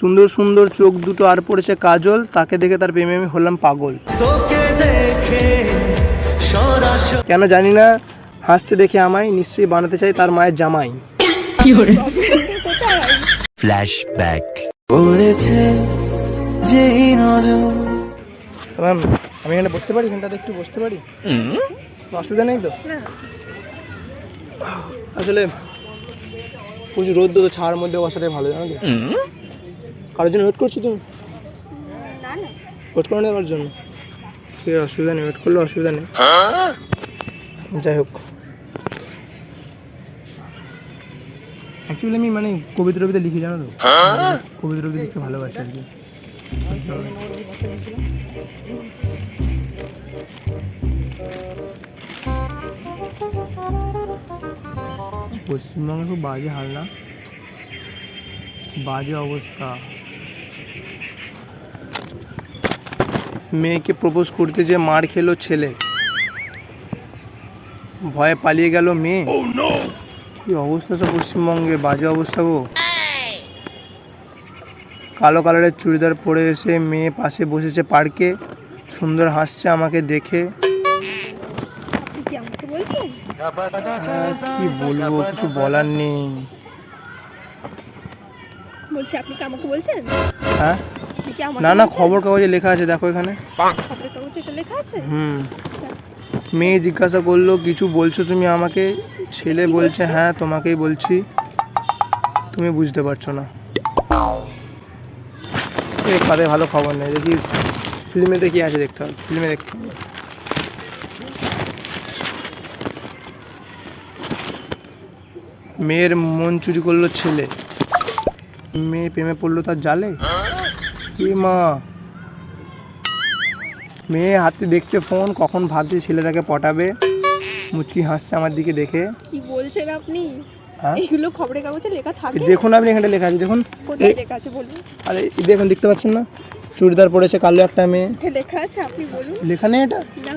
সুন্দর সুন্দর চোখ দুটো আর পড়েছে কাজল তাকে দেখে তার প্রেমে আমি হলাম পাগল। তোকে দেখে সরাসরি কেন জানি না হাসতে দেখে আমায় নিশ্চয়ই বানাতে চাই তার মায়ের জামাই। ফ্ল্যাশব্যাক পড়েছে যেই নজর। ম্যাম আমি এখানে বসতে পারি? এখানটাতে একটু বসতে পারি? কোনো অসুবিধা নেই তো? আসলে প্রচুর রোদ তো ছাড়ার মধ্যে বসাটাই ভালো জানো কারোর জন্য ওয়েট করছ তুমি? ওয়েট করো না কারোর জন্য। ঠিক আছে অসুবিধা নেই ওয়েট করলে অসুবিধা নেই। যাই হোক। অ্যাকচুয়ালি আমি মানে কবিতা টবিতা লিখি জানো তো? কবিতা টবিতা লিখতে ভালোবাসি আর কি। পশ্চিমবঙ্গে খুব বাজে হাল না? বাজে অবস্থা। মেয়েকে প্রপোজ করতে যে মার খেলো ছেলে। ভয়ে পালিয়ে গেল মেয়ে। কি অবস্থা সব পশ্চিমবঙ্গে? বাজে অবস্থা গো। কালো কালারের চুড়িদার পরে এসে মেয়ে পাশে বসেছে পার্কে। সুন্দর হাসছে আমাকে দেখে। কি হ্যাঁ, কি বলব কিছু বলার নেই। বলছি আপনি কি আমাকে বলছেন? হ্যাঁ? কি না না খবর কাগজে লেখা আছে দেখো এখানে। খবরের কাগজে এটা লেখা আছে? হুম। মেয়ে জিজ্ঞাসা করল কিছু বলছো তুমি আমাকে? ছেলে বলছে হ্যাঁ তোমাকেই বলছি। তুমি বুঝতে পারছ না। এই পাতায় ভালো খবর নেই। দেখি ফিল্মেতে কি আছে দেখতে হবে। ফিল্মে দেখতে হবে। মেয়ের মন চুরি করল ছেলে। মেয়ে প্রেমে পড়ল তার জালে? এ মা? মেয়ে হাতে দেখছে ফোন কখন ভাবছে ছেলে তাকে পটাবে? মুচকি হাসছে আমার দিকে দেখে। কি বলছেন আপনি? হ্যাঁ? এগুলো খবরের কাগজে লেখা থাকে? দেখুন আপনি এখানে লেখা আছে দেখুন। কোথায় লেখা আছে বলুন। আরে দেখুন দেখতে পাচ্ছেন না? চুড়িদার পরেছে কালো একটা মেয়ে এটা লেখা আছে আপনি বলুন লেখা নেই এটা না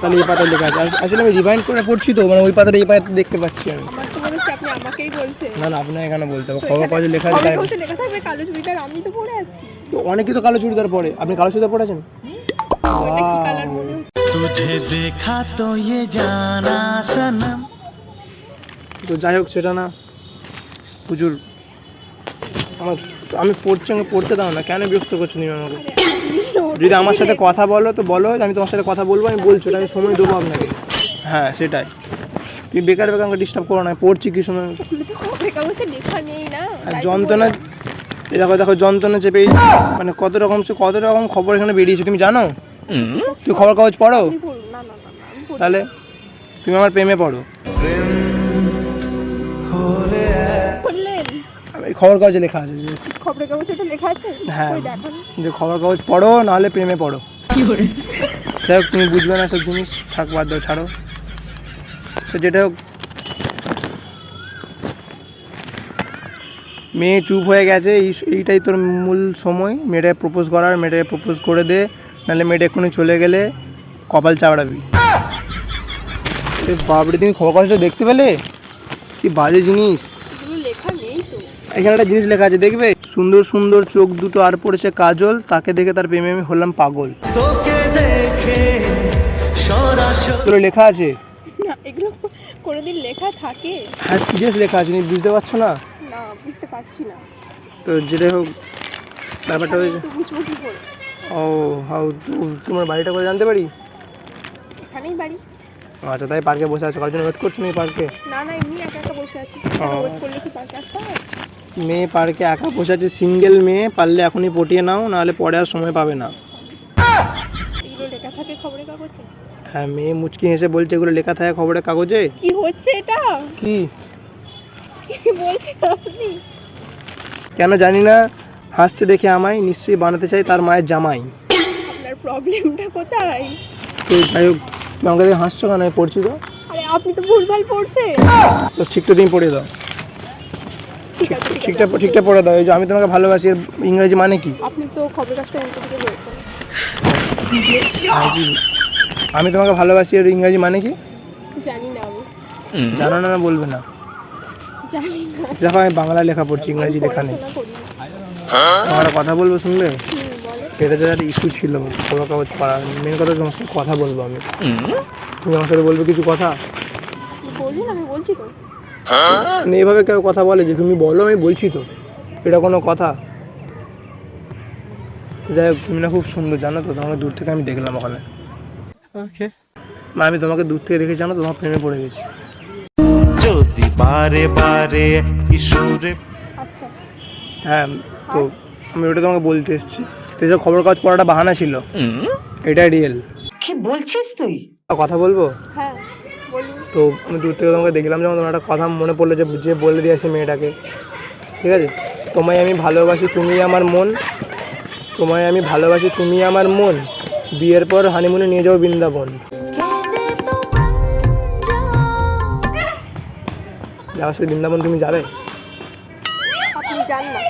তাহলে এই পাতায় লেখা আছে আস- আসলে আমি রিভাইন্ড করে পড়ছি তো মানে ওই পাতাটা এই পাতাতে দেখতে পাচ্ছি আমি আমার তো মনে হচ্ছে আপনি আমাকেই বলছেন না না আপনার এখানে বলতে হবে খবর কাগজে লেখা আছে খবরের তাই কাগজে লেখা থাকবে কালো চুড়িদার আমি তো পরে আছি তো অনেকেই তো কালো চুড়িদার পরে আপনি কালো চুড়িদার পরেছেন ওটা কি কালার মনে হচ্ছে तुझे देखा तो ये जाना सनम তো যাই হোক সেটা না প্রচুর আমার আমি পড়ছি আমাকে পড়তে দাও না। কেন বিরক্ত করছ তুমি আমাকে? যদি আমার সাথে কথা বলো তো বলো আমি তোমার সাথে কথা বলব আমি বলছি আমি সময় দেবো আপনাকে। হ্যাঁ সেটাই। তুমি বেকার বেকার আমাকে ডিস্টার্ব করো না পড়ছি কি সময়? যন্ত্রণা এই দেখো দেখো যন্ত্রণা চেপে মানে কত রকম কত রকম খবর এখানে বেরিয়েছে তুমি জানো? তুই খবর কাগজ পড়ো? তাহলে তুমি আমার প্রেমে পড়ো। খবর কাগজে লেখা আছে। যে খবরের কাগজে ওটা লেখা আছে? হ্যাঁ। ওই দেখান যে খবর কাগজ পড়ো নাহলে প্রেমে পড়ো। কি যাই হোক তুমি বুঝবে না সব জিনিস থাক বাদ দাও ছাড়ো। তো যেটা হোক। মেয়ে চুপ হয়ে গেছে এই এইটাই তোর মূল সময়। মেয়েটাকে প্রপোজ করার মেয়েটাকে প্রপোজ করে দে নাহলে মেয়েটা এক্ষুনি চলে গেলে কপাল চাপড়াবি এ বাবরে তুমি খবর কাগজটা দেখতে পেলে? কি বাজে জিনিস। এখানে একটা জিনিস লেখা আছে দেখবে? সুন্দর সুন্দর চোখ দুটো আর পড়েছে কাজল তাকে দেখে তার প্রেমে আমি হলাম পাগল। তোকে দেখে তোর লেখা আছে? না এগুলো কোনোদিন লেখা থাকে? হ্যাঁ সিরিয়াস লেখা আছে তুমি বুঝতে পারছ না? না বুঝতে পারছি না। তো যেটা হোক ব্যাপারটা হয়েছে বুঝব কি করে ও হাউ তোমার বাড়িটা করে জানতে পারি? এখানেই বাড়ি। আচ্ছা তাই পার্কে বসে আছো কার জন্য ওয়েট করছ না পার্কে? না না এমনি একা একা বসে আছি। ও। ওয়েট করলে কি পার্কে আসতে হয়? মেয়ে পার্কে একা বসে আছে সিঙ্গেল মেয়ে পারলে এখনই পটিয়ে নাও নাহলে পরে আর সময় পাবে না। হ্যাঁ মেয়ে মুচকি হেসে বলছে এগুলো লেখা থাকে খবরের কাগজে? কি হচ্ছে এটা? কি? কি বলছেন আপনি? কেন জানি না হাসছে দেখে আমায় নিশ্চয়ই বানাতে চাই তার মায়ের জামাই। আপনার প্রবলেমটা কোথায়? তো যাই হোক আমাকে হাসছো কেন? পড়ছি তো। আরে আপনি তো ভুলভাল পড়ছে তো ঠিকটা তুমি পড়ে দাও। ঠিক আছে ঠিক ঠিকটা আছে। ঠিকটা পড়ে দাও। এই যে আমি তোমাকে ভালোবাসি এর ইংরেজি মানে কি? আপনি তো খবরের কাগজটা উল্টো দিকে রয়েছেন আমি তোমাকে ভালোবাসি এর ইংরেজি মানে কি? জানি না জানো না না বলবে না। দেখো আমি বাংলা লেখা পড়ছি ইংরেজি লেখা নেই। আমার কথা বলব শুনবে এটা যে একটা ইস্যু ছিল খবর কাগজ পড়ার মেন কথা তোমার সাথে কথা বলব আমি। তুমি আমার সাথে বলবে কিছু কথা? বলুন আমি বলছি তো। মানে এইভাবে কেউ কথা বলে যে তুমি বলো আমি বলছি তো। এটা কোনো কথা? যাই হোক তুমি না খুব সুন্দর জানো তো? তোমাকে দূর থেকে আমি দেখলাম ওখানে। ওকে। মা আমি তোমাকে দূর থেকে দেখে জানো তোমার প্রেমে পড়ে গেছি। যদি বারে বারে কিশোরে আচ্ছা। হ্যাঁ তো আমি ওটা তোমাকে বলতে এসেছি। তো এসব খবর কাগজ পড়াটা বাহানা ছিল। এটা রিয়েল কি বলছিস তুই? কথা বলব? হ্যাঁ। তো আমি দূর থেকে তোমাকে দেখলাম যখন তোমার একটা কথা মনে পড়ল যে যে বলে দিয়েছে মেয়েটাকে। ঠিক আছে? তোমায় আমি ভালোবাসি তুমি আমার মন। তোমায় আমি ভালোবাসি তুমি আমার মন। বিয়ের পর হানিমুনে নিয়ে যাও বৃন্দাবন। যাওয়ার সাথে বৃন্দাবন তুমি যাবে? আপনি যান না।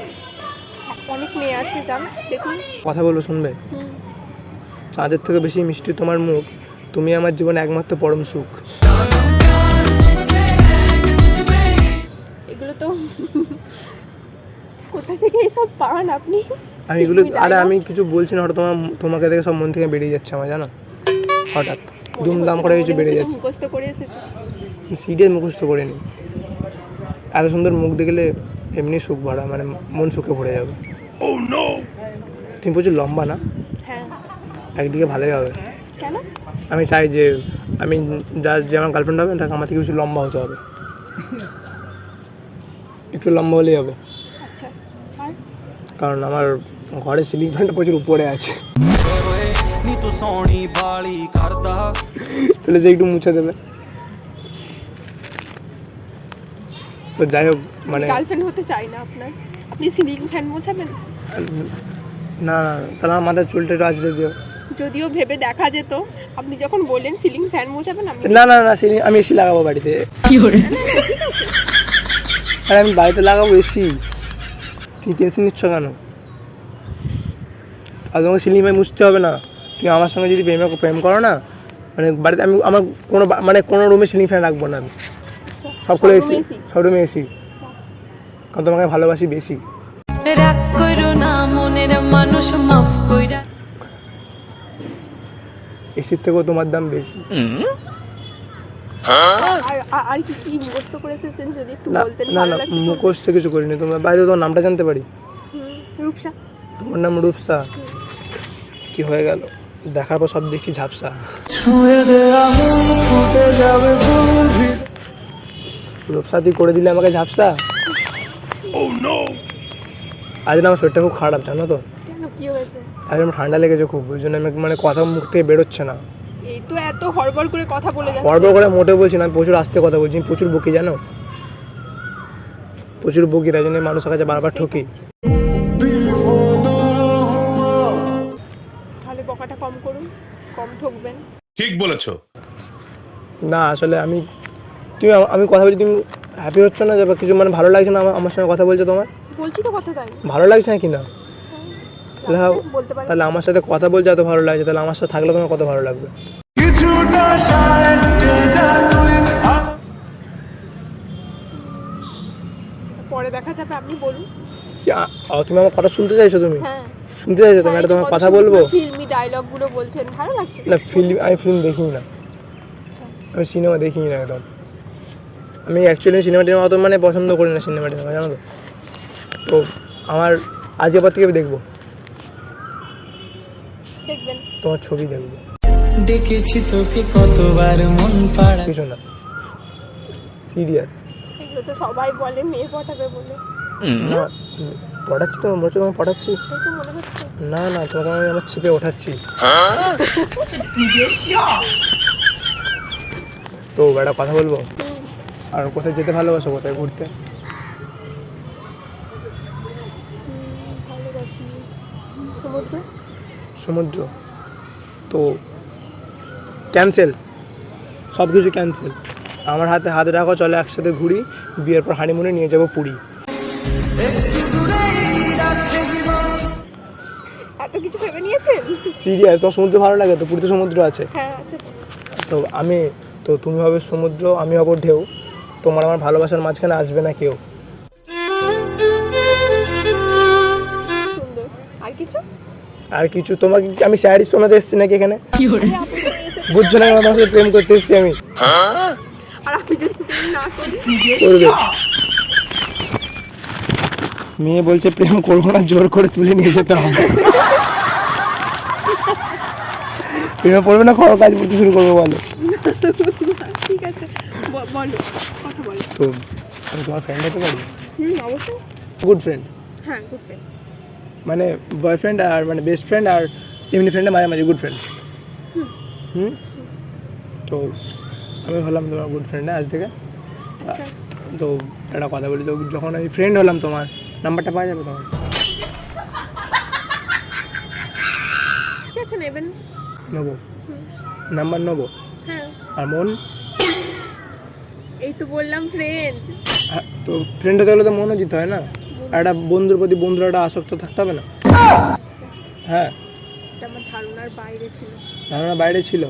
অনেক মেয়ে আছে যান দেখুন। কথা বলব শুনবে? চাঁদের থেকে বেশি মিষ্টি তোমার মুখ। তুমি আমার জীবনে একমাত্র পরম সুখ। তো কোথা থেকে এসব পান আপনি? আমি এগুলো আরে আমি কিছু বলছি না হঠাৎ তোমার তোমাকে দেখে সব মন থেকে বেরিয়ে যাচ্ছে আমার জানো? হঠাৎ। দুমদাম করে কিছু মনে বেরিয়ে যাচ্ছে। মুখস্থ করে এসেছ। সিরিয়াস মুখস্থ করে নি এত সুন্দর মুখ দেখলে এমনি সুখ ভরা মানে মন সুখে ভরে যাবে। তুমি প্রচুর লম্বা না? হ্যাঁ। একদিকে ভালোই হবে। কেন? আমি চাই যে আমি যা যে আমার গার্লফ্রেন্ড হবে তাকে আমার থেকে কিছু লম্বা হতে হবে। একটু লম্বা হলেই হবে। আচ্ছা কারণ আমার ঘরে সিলিং ফ্যানটা প্রচুর উপরে আছে। তাহলে সে একটু মুছে দেবে। তো যাই হোক মানে গার্লফ্রেন্ড হতে চাই না আপনার। আপনি সিলিং ফ্যান মোছাবেন? না তাহলে আমার মাথার চুলটা একটু আঁচড়ে দিও। যদিও ভেবে দেখা যেত আপনি যখন বললেন সিলিং ফ্যান মোছাবেন আমি না না না সিলিং আমি এসি লাগাবো বাড়িতে। কি করে? আরে আমি বাড়িতে লাগাবো এসি তুমি টেনশন নিচ্ছ কেন? আর তোমাকে সিলিং ফ্যান মুছতে হবে না। তুমি আমার সঙ্গে যদি প্রেমে প্রেম করো না মানে বাড়িতে আমি আমার কোনো বা- মানে কোনো রুমে সিলিং ফ্যান রাখব না আমি। সবগুলো সব এসি সব রুমে এসি। কারণ তোমাকে ভালোবাসি বেশি। রাগ করো না মনের মানুষ মাফ কইরা এসির থেকেও তোমার দাম বেশি। আর কি কি মুখস্থ করে এসেছেন যদি একটু না বলতেন না মুখস্থ কিছু করিনি। তোমার বাইরে তোমার নামটা জানতে পারি? রূপসা। তোমার নাম রূপসা? কি হয়ে গেল? দেখার পর সব দেখছি ঝাপসা। রূপসা তুই করে দিলে আমাকে ঝাপসা? আজ না আমার শরীরটা খুব খারাপ জানো তো? কেন কি হয়েছে? আজ আমার ঠান্ডা লেগেছে খুব ওই জন্য আমি মানে কথা মুখ থেকে বেরোচ্ছে না। এই তো এত হড়বড় করে কথা বলে যাচ্ছে। করে মোটেও বলছি না আমি প্রচুর আস্তে কথা বলছি প্রচুর বকি জানো? প্রচুর বকি তাই জন্য মানুষের কাছে বারবার ঠকি। তাহলে বকাটা কম করুন কম ঠকবেন। ঠিক বলেছ। না আসলে আমি তুমি আমি কথা বলছি তুমি হ্যাপি হচ্ছ না যে কিছু মানে ভালো লাগছে না আমার আমার সঙ্গে কথা বলছো তোমার? বলছি তো কথা তাই। ভালো লাগছে না কি না? তাহলে হ্যাঁ, তাহলে আমার সাথে কথা বলতে এত ভালো লাগছে তাহলে আমার সাথে থাকলে তোমার কত ভালো লাগবে? পরে দেখা যাবে আপনি বলুন। কি আ- আ, তুমি আমার কথা শুনতে চাইছো তুমি? হ্যাঁ। শুনতে চাইছো তুমি? একটা তোমার কথা বলব? ফিল্মি ডায়লগগুলো বলছেন ভালো লাগছে না ফিল্ম আমি ফিল্ম দেখিনি না। আচ্ছা। আমি সিনেমা দেখিনি না একদম। আমি অ্যাকচুয়ালি সিনেমা টিনেমা অত মানে পছন্দ করি না সিনেমা টিনেমা জানো তো? তো আমার আজকে পর থেকে দেখব। দেখবেন। তোমার ছবি দেখব। ডেকেছি তোকে কতবার মন পাড়া। কিছু না। সিরিয়াস এগুলো তো সবাই বলে মেয়ে পটাবে বলে। না উম, পড়াচ্ছি তো মনে হচ্ছে তোমাকে পড়াচ্ছি তাই তো মনে হচ্ছে। না না তোমাকে আমি আমার ছিপে ওঠাচ্ছি। তো একটা কথা বলব? আর কোথায় যেতে ভালোবাসো কোথায় ঘুরতে? সমুদ্র? সমুদ্র। তো ক্যান্সেল। সব কিছু ক্যান্সেল। আমার হাতে হাত রাখো চলে একসাথে ঘুরি। বিয়ের পর হানিমুনে নিয়ে যাব পুরী। এত কিছু ভেবে নিয়েছেন? সিরিয়াস তোমার সমুদ্র ভালো লাগে তো? পুরীতে সমুদ্র আছে। হ্যাঁ আছে। তো। আমি তো তুমি হবে সমুদ্র আমি হব ঢেউ। তোমার আমার ভালোবাসার মাঝখানে আসবে না কেউ। আর কিছু? আর কিছু তোমাকে আমি স্যারি শোনাতে এসেছি নাকি এখানে? বুঝছ না আমার সাথে প্রেম করতে এসেছি আমি। আর আমি যদি প্রেম না করি মেয়ে বলছে প্রেম করব না জোর করে তুলে নিয়ে যেতে হবে। প্রেমে পড়বে না খবর কাজ করতে শুরু করব বলো। ঠিক আছে বলো কথা বলো। তো আমি তোমার ফ্রেন্ড হতে পারি? হুম অবশ্যই। গুড ফ্রেন্ড হ্যাঁ গুড ফ্রেন্ড মানে বয়ফ্রেন্ড আর মানে বেস্ট ফ্রেন্ড আর এমনি ফ্রেন্ডের মাঝে গুড ফ্রেন্ডস হুম? তো আমি হলাম তোমার গুড ফ্রেন্ড আজ থেকে। আচ্ছা। তো একটা কথা বলি তো যখন আমি ফ্রেন্ড হলাম তোমার নাম্বারটা পাওয়া যাবে তোমার? ঠিক আছে নেবেন। নেব। নাম্বার নেব? হ্যাঁ। আর মন এই তো বললাম ফ্রেন্ড হ্যাঁ, তো ফ্রেন্ড হতে গেলে তো মনও দিতে হয় না। একটা বন্ধুর প্রতি বন্ধুর একটা আসক্ত থাকতে হবে না। হ্যাঁ। এটা আমার ধারণার বাইরে ছিল। ধারণা বাইরে ছিল?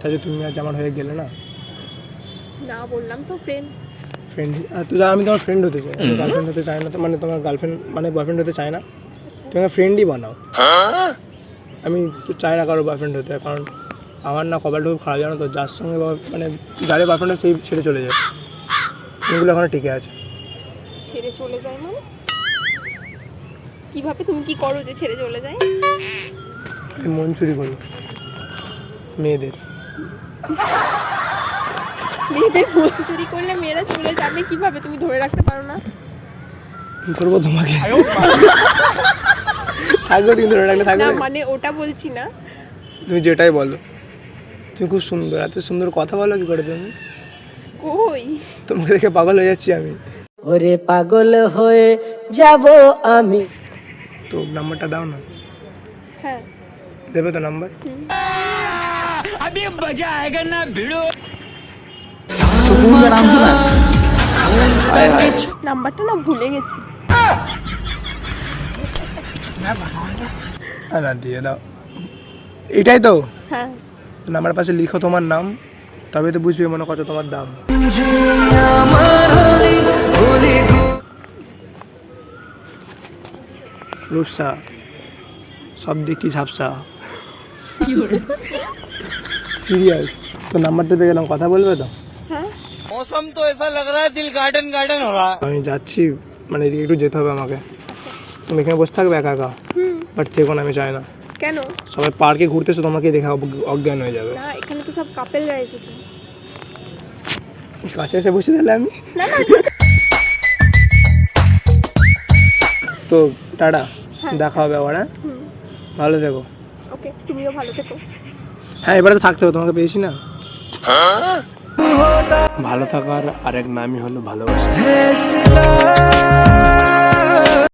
তাই তুমি আজ আমার হয়ে গেলে না? না বললাম তো ফ্রেন্ড ফ্রেন্ড তো আমি তোমার ফ্রেন্ড হতে চাই। গার্লফ্রেন্ড হতে চাই না তো মানে তোমার গার্লফ্রেন্ড মানে বয়ফ্রেন্ড হতে চাই না। তুমি ফ্রেন্ডই বানাও। আমি তো চাই না কারও বয়ফ্রেন্ড হতে কারণ আমার না কপালটা খুব খারাপ জানো তো? যার সঙ্গে মানে যারে বয়ফ্রেন্ড সেই ছেড়ে চলে যায়। এগুলো এখনও টিকে আছে। ছেড়ে চলে যায় মানে? কীভাবে? তুমি কি করো যে ছেড়ে চলে যায়? আমি মন চুরি করি মেয়েদের। মেয়েদের মন চুরি করলে মেয়েরা চলে যাবে কীভাবে? তুমি ধরে রাখতে পারো না। কি করব তোমাকে। থাকবে তুমি ধরে রাখলে না থাকবে মানে ওটা বলছি না। তুমি যেটাই বলো। তুমি খুব সুন্দর এত সুন্দর কথা বলো কি করে তুমি? কই? তোমাকে দেখে পাগল হয়ে যাচ্ছি আমি। ওরে পাগল হয়ে যাব আমি। তো নাম্বারটা দাও না। হ্যাঁ। দেবে তো নাম্বার सुकून का नाम सुना নাম্বারটা না ভুলে গেছি না দিয়ে দাও এটাই তো হ্যাঁ নাম্বার পাশে লিখো তোমার নাম তবে তো বুঝবে মনে কত তোমার দাম রূপসা সব দিক কি ঝাপসা সিরিয়াস তো নাম্বারটা পেয়ে গেলাম কথা বলবে তো? হ্যাঁ। আমি যাচ্ছি মানে এদিকে একটু যেতে হবে আমাকে। তুমি এখানে বসে থাকবে একা একা? বাট থেকো না আমি চাই না। কেন? সবাই পার্কে ঘুরতেছে তোমাকে দেখে অজ্ঞ- অজ্ঞান হয়ে যাবে। না এখানে তো সব কাপেলরা এসেছে। কাছে এসে বসে তাহলে আমি? না না। তো টাটা দেখা হবে আবার হ্যাঁ? ভালো থেকো। ওকে তুমিও ভালো থেকো। হ্যাঁ এবারে তো থাকতে হবে তোমাকে পেয়েছি না। ভালো থাকার আরেক নামই হলো ভালোবাসা।